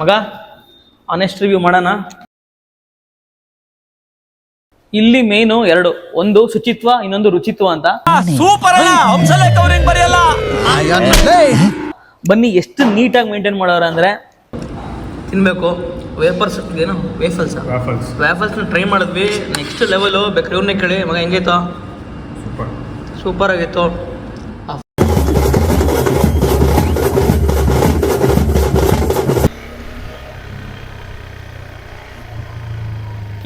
ಮಗ honest review ಮಾಡೋಣ. ಇಲ್ಲಿ ಮೇನು ಎರಡು ಒಂದು ಶುಚಿತ್ವ ಇನ್ನೊಂದು ರುಚಿತ್ವ ಅಂತ. ಸೂಪರ್ ಬರೆಯಲ್ಲ. ಬನ್ನಿ ಎಷ್ಟು ನೀಟಾಗಿ ಮೇಂಟೈನ್ ಮಾಡೋರ ಅಂದ್ರೆ. ತಿನ್ಬೇಕು. ವೇಫರ್ಸ್ ಏನು? ವೇಫಲ್ಸ್ ವೇಫಲ್ಸ್ ಟ್ರೈ ಮಾಡಿದ್ವಿ. ನೆಕ್ಸ್ಟ್ ಲೆವೆಲು ಬೇಕಾದ್ರೆ ಇವ್ರನ್ನೇ ಕೇಳಿ. ಮಗ ಹೆಂಗೈತೋ? ಸೂಪರ್ ಆಗೈತು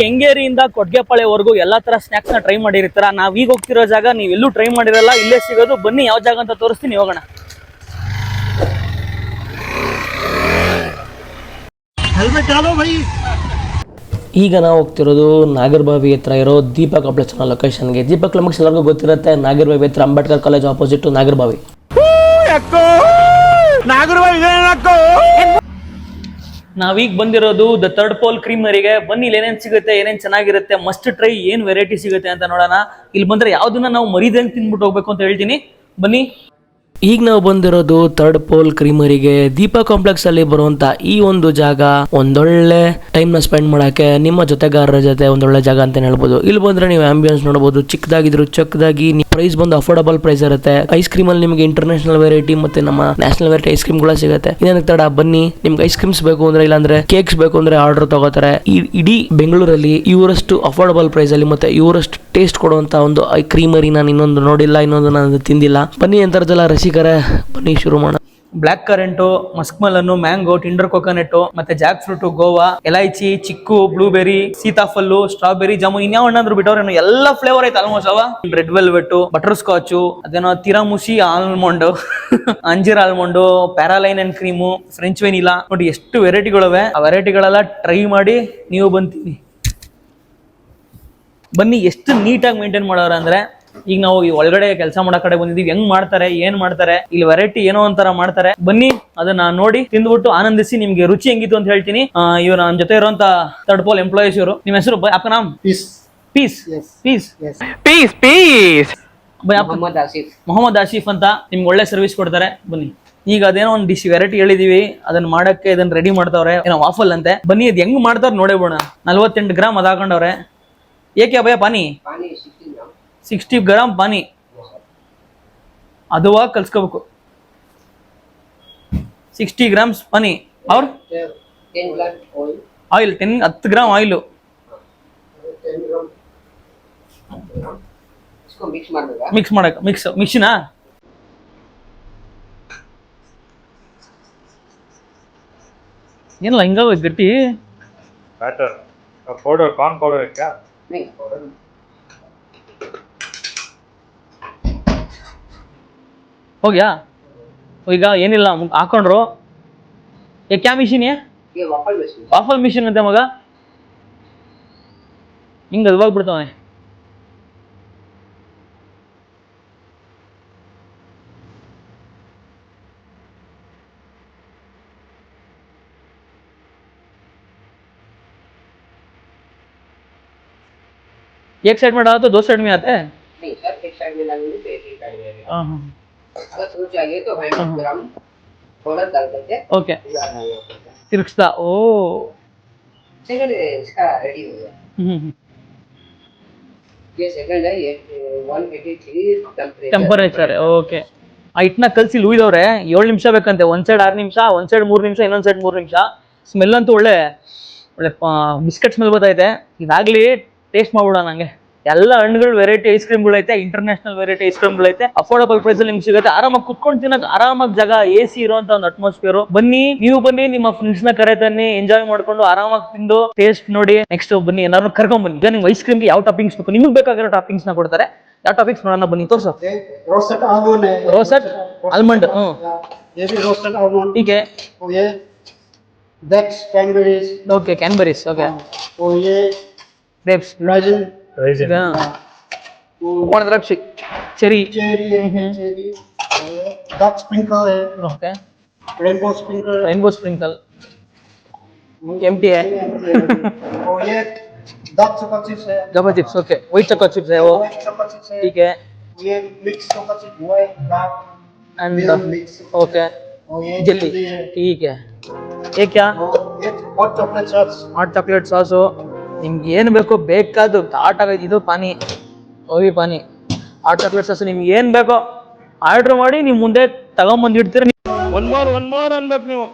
ಕೆಂಗೇರಿಯಿಂದ ಕೊಡ್ಗೆಪಾಳ್ಯವರೆಗೂ ಎಲ್ಲಾ ತರ ಸ್ನಾಕ್ಸ್ನ ಟ್ರೈ ಮಾಡಿರ್ತಾರ? ನಾವ್ ಈಗ ಹೋಗ್ತಿರೋ ಜಾಗ ನೀವು ಎಲ್ಲೂ ಟ್ರೈ ಮಾಡಿರಲ್ಲ ಇಲ್ಲೇ ಸಿಗೋದು. ಬನ್ನಿ ಯಾವ ಜಾಗ ಅಂತ ತೋರಿಸ್ತೀನಿ ಹೋಗೋಣ. ಈಗ ನಾವು ಹೋಗ್ತಿರೋದು ನಾಗರಬಾವಿ ಹತ್ರ ಇರೋ ದೀಪಕ್ ಕಾಂಪ್ಲೆಕ್ಸ್ ಅನ್ನೋ ಲೊಕೇಶನ್ಗೆ ದೀಪಕ್ ಕಾಂಪ್ಲೆಕ್ಸ್ ಎಲ್ಲರಿಗೂ ಗೊತ್ತಿರುತ್ತೆ ನಾಗರಬಾವಿ ಹತ್ರ ಅಂಬೇಡ್ಕರ್ ಕಾಲೇಜ್ ಆಪೋಸಿಟ್ ನಾಗರಬಾವಿ ನಾವೀಗ ಬಂದಿರೋದು ದ ತರ್ಡ್ ಪೋಲ್ ಕ್ರೀಮರಿಗೆ ಬನ್ನಿ, ಇಲ್ಲಿ ಏನೇನು ಸಿಗುತ್ತೆ, ಏನೇನು ಚೆನ್ನಾಗಿರುತ್ತೆ ಮಸ್ಟ್ ಟ್ರೈ ಏನ್ ವೆರೈಟಿ ಸಿಗುತ್ತೆ ಅಂತ ನೋಡೋಣ. ಇಲ್ಲಿ ಬಂದ್ರೆ ಯಾವುದನ್ನ ನಾವು ಮರಿದಂಗೆ ತಿಂದ್ಬಿಟ್ಟು ಹೋಗ್ಬೇಕು ಅಂತ ಹೇಳ್ತೀನಿ. ಬನ್ನಿ ಈಗ ನಾವು ಬಂದಿರೋದು ಥರ್ಡ್ ಪೋಲ್ ಕ್ರೀಮರಿಗೆ ದೀಪ ಕಾಂಪ್ಲೆಕ್ಸ್ ಅಲ್ಲಿ ಬರುವಂತ ಈ ಒಂದು ಜಾಗ ಒಂದೊಳ್ಳೆ ಟೈಮ್ನ ಸ್ಪೆಂಡ್ ಮಾಡಕ್ಕೆ ನಿಮ್ಮ ಜೊತೆಗಾರರ ಜೊತೆ ಒಂದೊಳ್ಳೆ ಜಾಗ ಅಂತ ಹೇಳ್ಬೋದು. ಇಲ್ಲಿ ಬಂದ್ರೆ ನೀವು ಆಂಬಿಯನ್ಸ್ ನೋಡಬಹುದು ಚಿಕ್ಕದಾಗಿದ್ರು ಚಕ್ಕದಾಗಿ ಪ್ರೈಸ್ ಬಂದು ಅಫೋರ್ಡಬಲ್ ಪ್ರೈಸ್ ಇರುತ್ತೆ. ಐಸ್ ಕ್ರೀಮ್ ಅಲ್ಲಿ ನಿಮಗೆ ಇಂಟರ್ನ್ಯಾಷನಲ್ ವೆರೈಟಿ ಮತ್ತೆ ನಮ್ಮ ನ್ಯಾಷನಲ್ ವೆರೈಟಿ ಐಸ್ ಕ್ರೀಮ್ ಕೂಡ ಸಿಗುತ್ತೆ. ಇನ್ನೊಂದು ತಡ? ಬನ್ನಿ. ನಿಮ್ಗೆ ಐಸ್ ಕ್ರೀಮ್ಸ್ ಬೇಕು ಅಂದ್ರೆ ಇಲ್ಲಾಂದ್ರೆ ಕೇಕ್ಸ್ ಬೇಕು ಅಂದ್ರೆ ಆರ್ಡರ್ ತಗೋತಾರೆ. ಈ ಇಡೀ ಬೆಂಗಳೂರಲ್ಲಿ ಇವರಷ್ಟು ಅಫೋರ್ಡಬಲ್ ಪ್ರೈಸ್ ಅಲ್ಲಿ ಮತ್ತೆ ಇವರಷ್ಟು ಟೇಸ್ಟ್ ಕೊಡುವಂತ ಒಂದು ಐ ಕ್ರೀಮರಿ ನಾನು ಇನ್ನೊಂದು ನೋಡಿಲ್ಲ, ಇನ್ನೊಂದು ನಾನು ತಿಂದಿಲ್ಲ. ಬನ್ನಿ ಅಂತರ್ಜಲ ರಸಿಕರ, ಬನ್ನಿ ಶುರು ಮಾಡೋಣ. Black currant muskmelon mango tender coconut ಮತ್ತೆ jack fruit guava elaichi chikoo blueberry sitaphal strawberry jam ಇನ್ಯಾವ ಹಣ್ಣಾದ್ರು ಬಿಟ್ಟವ್ರೇನು ಎಲ್ಲ ಫ್ಲೇವರ್ ಐತೆ ಆಲ್ಮೋಸ್ಟ್ ಅವ. ರೆಡ್ ವೆಲ್ವೆಟ್ ಬಟರ್ ಸ್ಕಾಚ್ ಅದೇನೋ tiramisu almond anjeer almond praline and cream French vanilla ನೋಡಿ ಎಷ್ಟು ವೆರೈಟಿಗಳವೆ ಆ ವೆರೈಟಿಗಳೆಲ್ಲ ಟ್ರೈ ಮಾಡಿ ನೀವು ಬಂತೀನಿ ಬನ್ನಿ ಎಷ್ಟು ನೀಟಾಗಿ ಮೇಂಟೈನ್ ಮಾಡೋರು ಅಂದ್ರೆ ಈಗ ನಾವು ಈ ಒಳಗಡೆ ಕೆಲಸ ಮಾಡೋ ಕಡೆ ಬಂದಿದೀವಿ ಹೆಂಗ್ ಮಾಡ್ತಾರೆ ಏನ್ ಮಾಡ್ತಾರೆ ಇಲ್ಲಿ ವೆರೈಟಿ ಏನೋ ಒಂಥರ ಮಾಡ್ತಾರೆ. ಬನ್ನಿ ಅದನ್ನ ನೋಡಿ ತಿಂದ್ಬಿಟ್ಟು ಆನಂದಿಸಿ ನಿಮ್ಗೆ ರುಚಿ ಹೆಂಗಿತ್ತು ಅಂತ ಹೇಳ್ತೀನಿ. ಆ, ಇವ್ರು ನನ್ನ ಜೊತೆ ಇರುವಂತ ತರ್ಡ್ ಪೋಲ್ ಎಂಪ್ಲಾಯೀಸ್ ಇವರು. ನಿಮ್ಮ ಹೆಸರು ಅಪ್ಪ ನಾಮ್? ಪೀಸ್. ಪೀಸ್? ಪೀಸ್? ಪೀಸ್ ಪೀಸ್! ಮೊಹಮ್ಮದ್ ಆಸಿಫ್. ಮೊಹಮ್ಮದ್ ಆಸಿಫ್ ಅಂತ ನಿಮ್ಗೆ ಒಳ್ಳೆ ಸರ್ವಿಸ್ ಕೊಡ್ತಾರೆ. ಬನ್ನಿ. ಈಗ ಅದೇನೋ ಒಂದು ಡಿಶ್ ವೆರೈಟಿ ಹೇಳಿದೀವಿ ಅದನ್ನ ಮಾಡಕ್ಕೆ ಇದನ್ನ ರೆಡಿ ಮಾಡ್ತಾವ್ರೆ. ಏನೋ ವಾಫಲ್ ಅಂತೆ. ಬನ್ನಿ ಅದ್ ಹೆಂಗ್ ಮಾಡ್ತಾರ ನೋಡೇ ಬೋಣ ನಲ್ವತ್ತೆಂಟು ಗ್ರಾಮ್ ಅದ್ ಹಾಕೊಂಡವ್ರೆ ಏಕೆ ಭಯ ಪಾನಿ ಸಿಕ್ಸ್ಟಿ ಗ್ರಾಮ್ ಪಾನಿ ಅದುವಾಗ ಕಲ್ಸ್ಕೋಬೇಕು ಸಿಕ್ಸ್ಟಿ ಗ್ರಾಮ್ಸ್ ಪಾನಿ ಅವ್ರ ಆಯಿಲ್ ಟೆನ್ ಹತ್ತು ಗ್ರಾಮ್ ಆಯಿಲು ಮಿಕ್ಸ್ ಮಾಡಕ್ ಮಿಕ್ಸ್ ಮಿಕ್ಸಿನಾ ಏನಿಲ್ಲ ಹಿಂಗ ಗಟ್ಟಿ बैटर पाउडर कॉर्न ಹೋಗ್ಯಾ? ಈಗ ಏನಿಲ್ಲ ಹಾಕೊಂಡ್ರು. ಏ ಕ್ಯಾ ಮಿಷಿನ್ ವಾಫಲ್ ಮಿಷಿನ್ ಅಂತೆ ಮಗ. ಹಿಂಗ ಅದ್ವಾಗ ಬಿಡ್ತಾವೆ एक साइड में डाला तो दो साइड में आते हैं नहीं सर एक साइड में डालेंगे तो एक ही साइड में हाँ, हाँ, अगर थोड़ा चाहिए तो हंड्रेड ग्राम थोड़ा डाल देते हैं ओके ತಿರುಗಿಸ್ತಾ ಓ सेकंड इसका रेडी हो गया ಹ್ಮ್ ಹ್ಮ್. ये सेकंड है ये one eighty three temperature temperature okay ಆ ಹಿಟ್ಟನ್ನ ಕಲ್ಸಿ ಲೂಯ್ದವ್ರೆ ಏಳು ನಿಮಿಷ ಬೇಕಂತೆ ಒಂದ್ ಸೈಡ್ ಆರು ನಿಮಿಷ ಒಂದ್ ಸೈಡ್ ಮೂರು ನಿಮಿಷ ಇನ್ನೊಂದ್ ಸೈಡ್ ಮೂರು ನಿಮಿಷ ಸ್ಮೆಲ್ ಅಂತೂ ಒಳ್ಳೆ ಒಳ್ಳೆ ಬಿಸ್ಕೆಟ್ ಸ್ಮೆಲ್ ಬರ್ತೈತೆ ಇದಾಗ್ಲಿ ಟೇಸ್ಟ್ ಮಾಡ್ಬಿಡೋಣ ನಂಗೆ. ಎಲ್ಲ ಹಣ್ಣುಗಳು ವೆರೈಟಿ ಐಸ್ ಕ್ರೀಮ್ಗಳೈತೆ ಇಂಟರ್ನ್ಯಾಷನಲ್ ವೆರೈಟಿ ಐಸ್ ಕ್ರೀಮ್ಗಳೈತೆ ಅಫೋರ್ಡಬಲ್ ಪ್ರೈಸ್ ನಿಮ್ಗೆ ಸಿಗುತ್ತೆ. ಆರಾಮಾಗಿ ಕುತ್ಕೊಂಡು ತಿನ್ನಕ್ ಆರಾಮಾಗಿ ಜಾಗ ಎ ಸಿ ಇರುವಂತ ಒಂದು ಅಟ್ಮಾಸ್ಫಿಯರ್ ಬನ್ನಿ ನೀವು ಬನ್ನಿ ನಿಮ್ಮ ಫ್ರೆಂಡ್ಸ್ನ ಕರೆ ತನ್ನಿ ಎಂಜಾಯ್ ಮಾಡ್ಕೊಂಡು ಆರಾಮಾಗಿ ತಿಂದು ಟೇಸ್ಟ್ ನೋಡಿ. ನೆಕ್ಸ್ಟ್ ಬನ್ನಿ ಎಲ್ಲರೂ ಕರ್ಕೊಂಡ್ ಬನ್ನಿ. ನಿಮ್ಗೆ ಐಸ್ ಕ್ರೀಮ್ಗೆ ಯಾವ ಟಾಪಿಂಗ್ಸ್ ಬೇಕು? ನಿಮ್ಗೆ ಬೇಕಾಗಿರೋ ಟಾಪಿಂಗ್ಸ್ನ ಕೊಡ್ತಾರೆ. ಯಾವ ಟಾಪಿಕ್ಸ್ ನೋಡೋಣ ಬನ್ನಿ? ತೋರ್ಸು. ರೋಸಟ್ ಆಲ್ಮಂಡ್ ಹ್ಞೂ okay cranberries okay grapes Rajan Rajan போன தடவை cherry cherry dark sprinkle okay rainbow sprinkle rainbow sprinkle empty है। और ये डॉग चॉकलेट चिप्स है। डबल चिप्स ओके वही चॉकलेट चिप्स है वो। ठीक है। ये मिक्स चॉकलेट चिप्स हुआ है डॉग एंड ओके जेली ठीक है। ये क्या? Hot chocolate sauce hot chocolate sauce हो। ನಿಮ್ಗೆ ಏನು ಬೇಕೋ ಬೇಕಾದ್ದು ಆಟ ಇದು ಪಾನಿ ಓವಿ ಪಾನಿ. ಆ ಚಾಕ್ಲೇಟ್ ಸಾಸು ನಿಮ್ಗೆ ಏನು ಬೇಕೋ ಆರ್ಡ್ರ್ ಮಾಡಿ ನೀವು ಮುಂದೆ ತಗೊಂಬಂದು ಇಡ್ತೀರ. ಒನ್ ಮೋರ್ ಒನ್ ಮೋರ್ ಅನ್ಬೇಕು ನೀವು.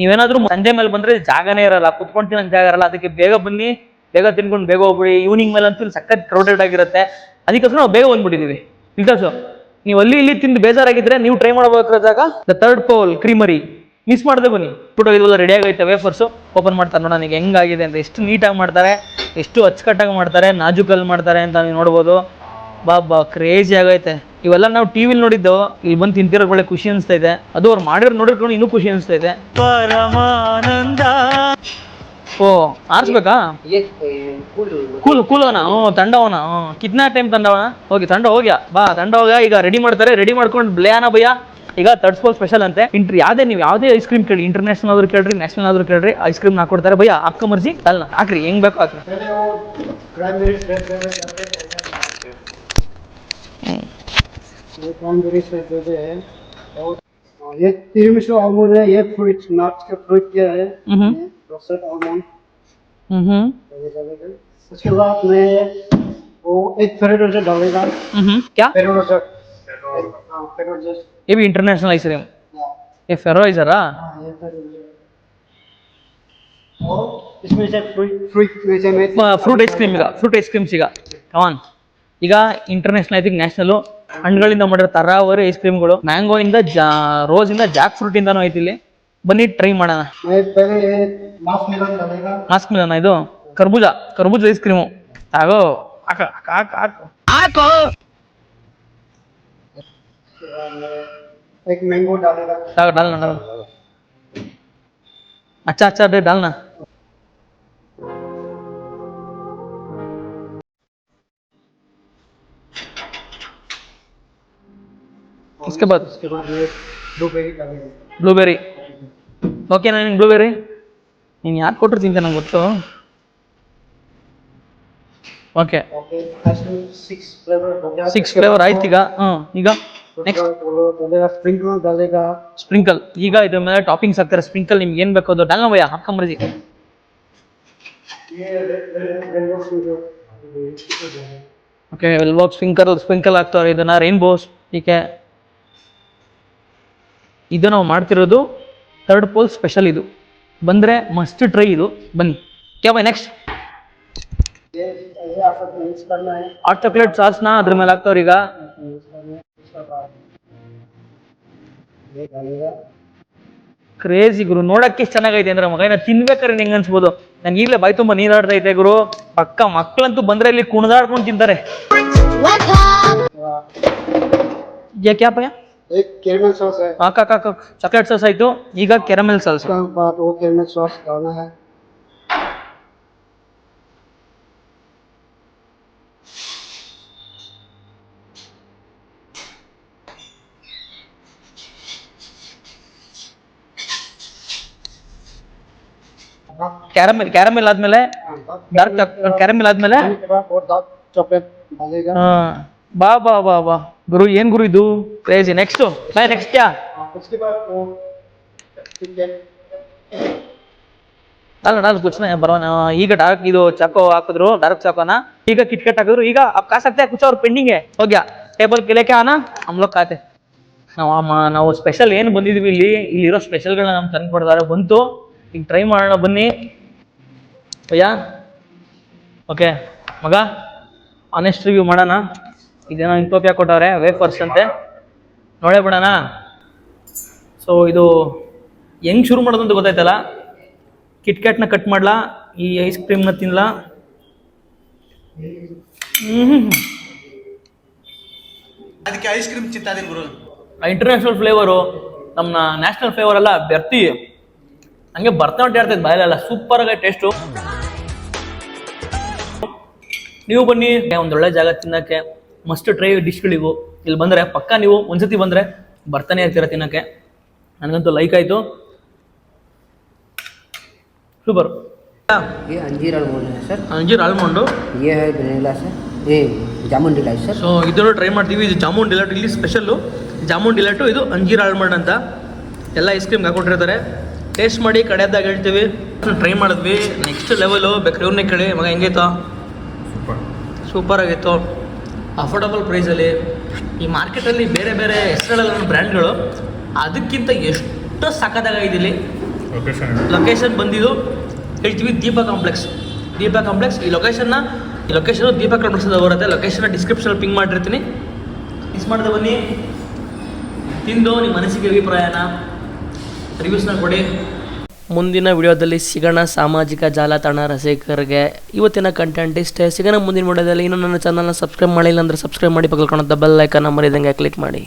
ನೀವೇನಾದ್ರೂ ಸಂಜೆ ಮೇಲೆ ಬಂದ್ರೆ ಜಾಗನೇ ಇರಲ್ಲ ಕುತ್ಕೊಂಡು ತಿನ್ನೋ ಜಾಗ ಇರಲ್ಲ ಅದಕ್ಕೆ ಬೇಗ ಬನ್ನಿ ಬೇಗ ತಿನ್ಕೊಂಡು ಬೇಗ ಹೋಗ್ಬಿಡಿ. ಈವ್ನಿಂಗ್ ಮೇಲೆ ಅಂತೂ ಸಖತ್ ಕ್ರೌಡೆಡ್ ಆಗಿರುತ್ತೆ. ಅದಕ್ಕೋಸ್ಕರ ನಾವು ಬೇಗ ಬಂದ್ಬಿಟ್ಟಿದೀವಿ. ಬಿಕಾಸು ನೀವು ಅಲ್ಲಿ ಇಲ್ಲಿ ತಿಂದು ಬೇಜಾರಾಗಿದ್ರೆ ನೀವು ಟ್ರೈ ಮಾಡಬೇಕಾದ ಜಾಗ the Third Pole Creamery miss ಮಾಡಿದೆ ಬನ್ನಿ. ಟುಟೋ ಇದೆಲ್ಲ ರೆಡಿ ಆಗೈತೆ ವೇಫರ್ಸು ಓಪನ್ ಮಾಡ್ತಾರೆ ನೋಡೋಣ ಈಗ ಹೆಂಗಾಗಿದೆ ಅಂತ. ಎಷ್ಟು ನೀಟಾಗಿ ಮಾಡ್ತಾರೆ ಎಷ್ಟು ಅಚ್ಚುಕಟ್ಟಾಗಿ ಮಾಡ್ತಾರೆ ನಾಜುಕಲ್ಲಿ ಮಾಡ್ತಾರೆ ಅಂತ ನೀವು ನೋಡ್ಬೋದು. ಬಾ ಬಾ ಕ್ರೇಜಿ ಆಗೈತೆ. ಇವೆಲ್ಲ ನಾವು ಟಿ ವಿಲಿ ನೋಡಿದ್ದು. ಇಲ್ಲಿ ಬಂದು ತಿಂತಿರೋ ಒಳ್ಳೆ ಖುಷಿ ಅನಿಸ್ತಾ ಇದೆ. ಅದು ಅವ್ರು ಮಾಡಿರೋ ನೋಡಿರ್ಕೊಂಡು ಇನ್ನೂ ಖುಷಿ ಅನಿಸ್ತಾ ಇದೆ. ಪರಮಾನಂದ. ಓ ಆರಿಸ್ಬೇಕಾ? ಕೂಲ್ ಕೂಲೋಣ ಹ್ಞೂ ತಂಡವನ? ಹ್ಞೂ ಕಿತ್ನಾ ಟೈಮ್ ತಂಡವನ? ಹೋಗಿ ತಂಡ ಹೋಗ್ಯಾ? ಬಾ ತಂಡ ಹೋಗ್ಯಾ. ಈಗ ರೆಡಿ ಮಾಡ್ತಾರೆ ರೆಡಿ ಮಾಡ್ಕೊಂಡು ಬ್ಲೇನ ಭಯ್ಯ ಈಗ ತರ್ಸ್ಪೋಲ್ ಸ್ಪೆಷಲ್ ಅಂತೆ ಇಂಟ್ರಿ ಯಾವುದೇ ನೀವು ಯಾವುದೇ ಐಸ್ ಕ್ರೀಮ್ ಕೇಳಿ ಇಂಟರ್ನ್ಯಾಷನಲ್ ಆದ್ರೂ ಕೇಳ್ರಿ ನ್ಯಾಷನಲ್ ಆದ್ರೂ ಕೇಳ್ರಿ ಐಸ್ ಕ್ರೀಮ್ ಹಾಕೊಡ್ತಾರೆ ಭಯ್ಯ ಹಾಕೋ ಮರ್ಜಿ ಅಲ್ಲ ಹಾಕ್ರಿ ಹೆಂಗ್ ಬೇಕು ಹಾಕ್ರಿ पहले वो क्रैनबेरी रेड ये क्रैनबेरी से दे दे और हाँ, ये तिरमिसु आलमंड है ये फ्रूट नट्स का फ्रूट क्या है हम्म रोस्टेड आलमंड ಹ್ಮ್ ಹ್ಮ್ ये डालेगा उसके बाद में वो एक फेरो रोजर डालेगा ಹ್ಮ್ ಹ್ಮ್ ఏవి ఇంటర్నేషనల్ ఐస్ క్రీమ్ ఏ ఫెరో ఐజరా ಫ್ರೂಟ್ ಐಸ್ ಕ್ರೀಮ್ ಈಗ ಫ್ರೂಟ್ ಐಸ್ ಕ್ರೀಮ್ಸ್ ಈಗ. ಕಮಾನ್ ಈಗ ಇಂಟರ್ನ್ಯಾಷನಲ್ ಐತಿ ನ್ಯಾಷನಲ್ ಹಣ್ಣುಗಳಿಂದ ಮಾಡಿರೋ ತರಾವರಿ ಐಸ್ ಕ್ರೀಮ್ಗಳು ಮ್ಯಾಂಗೋನಿಂದ ಜಾ ಇಂದ ಜಾಕ್ ಫ್ರೂಟ್ ಇಂದ ಐತಿ ಇಲ್ಲಿ. ಬನ್ನಿ ಟ್ರೈ ಮಾಡೋಣ. ಮಾಸ್ಕ್ ಮಿಲನ್ ಇದು? ಕರ್ಬೂಜ ಕರ್ಬೂಜ ಐಸ್ ಕ್ರೀಮು ಆಗೋ ಆಕೋ ಹಾಕೋ. एक मैंगो डालेगा ತಾಗೋ ಡಾಲ್ನ ಡಾಲ್ अच्छा अच्छा डे डालना उसके बाद उसके बाद में ब्लूबेरी डालेगा ಬ್ಲೂಬೆರಿ ಓಕೆನಾ ನಿಂಗೆ ಬ್ಲೂಬೆರಿ ನೀನು ಯಾರು ಕೊಟ್ಟರು ತಿಂತೆ ನಂಗೆ ಗೊತ್ತು okay okay ice cream six flavour हो गया ಸಿಕ್ಸ್ ಫ್ಲೇವರ್ ಆಯ್ತು ಈಗ ಹ್ಞೂ ಈಗ ನೆಕ್ಸ್ಟ್ ಸ್ಪ್ರಿಂಕಲ್ ಸ್ಪ್ರಿಂಕಲ್ ಈಗ ಇದ್ರ ಮೇಲೆ ಟಾಪಿಂಗ್ಸ್ ಹಾಕ್ತಾರೆ. ಸ್ಪ್ರಿಂಕಲ್ ನಿಮ್ಗೆ ಏನು ಬೇಕೋ ಅದು. ಡಲ್ಲ ಹಾಕೊಂಬ್ರಿ ಓಕೆ ಎಲ್ಬೋ ಸ್ಪ್ರಿಂಕಲ್ ಸ್ಪ್ರಿಂಕಲ್ ಹಾಕ್ತಾರೆ. ಇದನ್ನ ರೈನ್ಬೋಸ್ ಈಕೆ ಇದು ನಾವು ಮಾಡ್ತಿರೋದು ಥರ್ಡ್ ಪೋಲ್ ಸ್ಪೆಷಲ್ ಇದು. ಬಂದ್ರೆ ಮಸ್ಟ್ ಟ್ರೈ ಇದು. ಬನ್ನಿ. ಕ್ಯಾ ಬೈ ನೆಕ್ಸ್ಟ್ ಹಾಟ್ ಚಾಕ್ಲೇಟ್ ಸಾಸ್ನ ಅದ್ರ ಮೇಲೆ ಈಗ ಕ್ರೇಜಿ ಗುರು ನೋಡಕ್ಕೆ ಚೆನ್ನಾಗೈತೆ ಅಂದ್ರೆ ಮಗ ಇನ್ನ ತಿನ್ಬೇಕಾರೆ ಹೆಂಗ್ ಅನ್ಸ್ಬೋದು. ನನ್ ಈಗಲೇ ಬಾಯ್ ತುಂಬಾ ನೀರಾಡ್ತೈತೆ ಗುರು. ಪಕ್ಕ ಮಕ್ಕಳಂತೂ ಬಂದ್ರೆ ಇಲ್ಲಿ ಕುಣದಾಡ್ಕೊಂಡು ತಿಂತಾರೆ. ಸಾಸ್ ಚಾಕ್ಲೇಟ್ ಸಾಸ್ ಆಯ್ತು. ಈಗ caramel sauce sauce caramel caramel ಆದ್ಮೇಲೆ ಡಾರ್ಕ್ ಚಾಕ್ಲೇಟ್ ಕ್ಯಾರಮೆಲ್ ಆದ್ಮೇಲೆ ಬಾ ಬಾ ಬಾ ಬಾ. ಗುರು ಏನ್ ಗುರು ಇದು? ಕ್ರೇಜಿ ನೆಕ್ಸ್ಟ್ ಬಾಯ್ ನೆಕ್ಸ್ಟ್ ಅಲ್ಲ ಡಾರ್ಕ್ ಕುಚ್ನ ಬರೋಣ. ಈಗ ಡಾರ್ಕ್ ಇದು ಚಾಕೋ ಹಾಕಿದ್ರು. ಡಾರ್ಕ್ ಚಾಕೋನ ಈಗ ಕಿಟ್ಕಟ್ ಹಾಕಿದ್ರು. ಈಗ ಅಪ್ ಕಾಸು ಹಾಕ್ತಾ ಕುಚ್ ಅವ್ರು ಪೆಂಡಿಂಗೆ ಹೋಗ್ಯಾ. ಟೇಬಲ್ ಕಿಲೇಕೆ ಅನ ಅಮ್ಲೋಕ್ ಖಾತೆ. ನಾವು ನಾವು ಸ್ಪೆಷಲ್ ಏನು ಬಂದಿದ್ವಿ ಇಲ್ಲಿ ಇಲ್ಲಿರೋ ಸ್ಪೆಷಲ್ಗಳನ್ನ ನಮ್ಗೆ ತಂದು ಕೊಡ್ತಾರೆ ಬಂತು. ಈಗ ಟ್ರೈ ಮಾಡೋಣ ಬನ್ನಿ. ಅಯ್ಯ ಓಕೆ ಮಗ ಆನೆಸ್ಟ್ ರಿವ್ಯೂ ಮಾಡೋಣ. ಇದೇನೋ ಇಂಟೋಪಿಯಾ ಕೊಟ್ಟವ್ರೆ ವೇಫರ್ಸ್ ಅಂತೆ. ನೋಡೇ ಬಿಡೋಣ. ಸೊ ಇದು ಹೆಂಗೆ ಶುರು ಮಾಡೋದು ಅಂತ ಗೊತ್ತಾಯ್ತಲ್ಲ? ಕಿಟ್ಕ್ಯಾಟ್ನ ಕಟ್ ಮಾಡ್ಲಾ? ಈ ಐಸ್ ಕ್ರೀಮ್ನ ತಿನ್ಲಾ? ಅದಕ್ಕೆ ಐಸ್ ಕ್ರೀಮ್ ಚಿತ್ತಾದಿನ್ ಗುರು. ಇಂಟರ್ನ್ಯಾಷನಲ್ ಫ್ಲೇವರು ನಮ್ಮ ನ್ಯಾಷನಲ್ ಫ್ಲೇವರ್ ಎಲ್ಲ ಬೆರ್ತಿ. ಹಂಗೆ ಬರ್ತಾ ಇರ್ತೈತೆ ಬಾಯಲೆಲ್ಲ. ಸೂಪರ್ ಆಗಿ ಟೇಸ್ಟು ನೀವು ಬನ್ನಿ ಒಂದೊಳ್ಳೆ ಜಾಗ ತಿನ್ನಕ್ಕೆ ಮಸ್ಟ್ ಟ್ರೈ ಡಿಶ್ಗಳಿವು ಇಲ್ಲಿ ಬಂದರೆ ಪಕ್ಕ ನೀವು ಒಂದ್ಸತಿ ಬಂದರೆ ಬರ್ತಾನೆ ಇರ್ತೀರ ತಿನ್ನಕ್ಕೆ ನನಗಂತೂ ಲೈಕ್ ಆಯಿತು ಸೂಪರ್ ये अंजीर आलमंड है सर ಅಂಜೀರ್ ಆಲ್ಮಂಡು ये है वेनिला सर ये जामुन डिलाइट सर ಸೊ ಇದನ್ನು ಟ್ರೈ ಮಾಡ್ತೀವಿ ಇದು ಜಾಮೂನ್ ಡಿಲೈಟ್ ಇಲ್ಲಿ ಸ್ಪೆಷಲ್ಲು ಜಾಮೂನ್ ಡಿಲೈಟು ಇದು ಅಂಜೀರ್ ಆಲ್ಮಂಡ್ ಅಂತ ಎಲ್ಲ ಐಸ್ ಕ್ರೀಮ್ಗೆ ಹಾಕೊಟ್ಟಿರ್ತಾರೆ ಟೇಸ್ಟ್ ಮಾಡಿ ಕಡೆಯದಾಗ ಹೇಳ್ತೀವಿ ಟ್ರೈ ಮಾಡಿದ್ವಿ ನೆಕ್ಸ್ಟ್ ಲೆವೆಲು ಬೇಕಾದ್ರೆ ಇವ್ರನ್ನೇ ಕೇಳಿ ಮಗ ಹೆಂಗೈತೋ ಸೂಪರ್ ಆಗಿತ್ತು. ಅಫೋರ್ಡಬಲ್ ಪ್ರೈಸಲ್ಲಿ ಈ ಮಾರ್ಕೆಟಲ್ಲಿ ಬೇರೆ ಬೇರೆ ಹೆಸರುಗಳ ಬ್ರ್ಯಾಂಡ್ಗಳು ಅದಕ್ಕಿಂತ ಎಷ್ಟು ಸಖತ್ತಾಗಿದೆ ಇಲ್ಲಿ ಲೊಕೇಶನ್ ಬಂದಿದ್ದು ಹೇಳ್ತೀವಿ ದೀಪ ಕಾಂಪ್ಲೆಕ್ಸ್ ದೀಪ ಕಾಂಪ್ಲೆಕ್ಸ್ ಈ ಲೊಕೇಶನ್ನ ಈ ಲೊಕೇಶನ್ ದೀಪ ಕಾಂಪ್ಲೆಕ್ಸ್ ಅಂತ ಬರುತ್ತೆ. ಲೊಕೇಶನ್ ಡಿಸ್ಕ್ರಿಪ್ಷನಲ್ಲಿ ಪಿಂಗ್ ಮಾಡಿರ್ತೀನಿ. ಮಿಸ್ ಮಾಡಿದೆ ಬನ್ನಿ. ತಿಂದು ನಿಮ್ಮ ಮನಸ್ಸಿಗೆ ಅಭಿಪ್ರಾಯನ. ರಿವ್ಯೂಸ್ನ ಕೊಡಿ. ಮುಂದಿನ ವಿಡಿಯೋದಲ್ಲಿ ಸಿಗೋಣ. ಸಾಮಾಜಿಕ ಜಾಲತಾಣ ರಸಿಕರಿಗೆ ಇವತ್ತಿನ ಕಂಟೆಂಟ್ ಇಷ್ಟೇ. ಸಿಗೋಣ ಮುಂದಿನ ವಿಡಿಯೋದಲ್ಲಿ. ಇನ್ನೂ ನನ್ನ ಚಾನಲ್ನ ಸಬ್ಸ್ಕ್ರೈಬ್ ಮಾಡಿಲ್ಲ ಅಂದರೆ ಸಬ್ಸ್ಕ್ರೈಬ್ ಮಾಡಿ ಪಕ್ಕದಲ್ಲಿ ಕಾಣುತ್ತೆ ಬೆಲ್ ಐಕನ್ನ ಮರಿದಂಗೆ ಕ್ಲಿಕ್ ಮಾಡಿ.